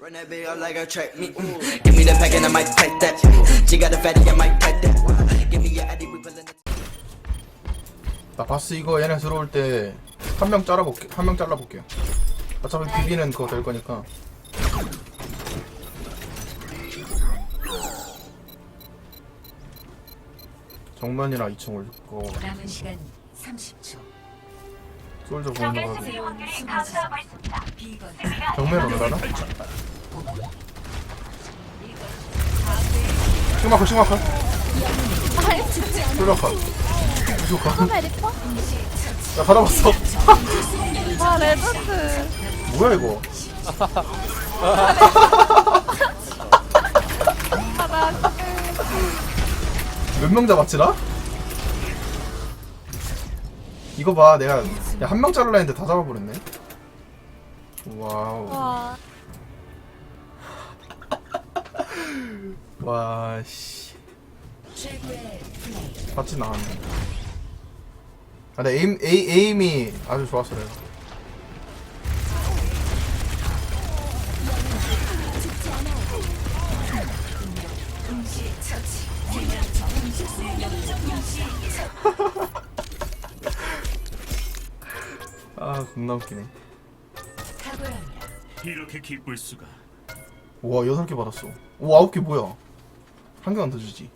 Run that up like a track me. mm. Give me the pack and I might take that. She got a fatty, I might take that. Give me your addy, we pulling it. 나 바스 이거 얘네 들어올 때 한 명 잘라볼게 한 명 잘라볼게요 어차피 비비는 그거 될 거니까 정면이나 2층 올 거. 남은 시간 30초. 솔저 보는 거 수호자 비건 정면 올라가나? 싱마커 싱마커. 솔저 컷 무조건. 컷 처음에 리퍼? 나 받아봤어. 와 레전드. 뭐야 이거? 아나 몇 명 잡았지나? 이거 봐 내가 한 명 자르려 했는데 다 잡아버렸네. 와우. 와 와씨. 같이 나왔네 아, 내 에임, 에이, 에임이 아주 좋았어 내가 동시 처치. 아 겁나 웃기네. 이렇게 기쁠 수가. 우와 여덟 개 받았어 오 아홉 개 뭐야 한 개만 더 주지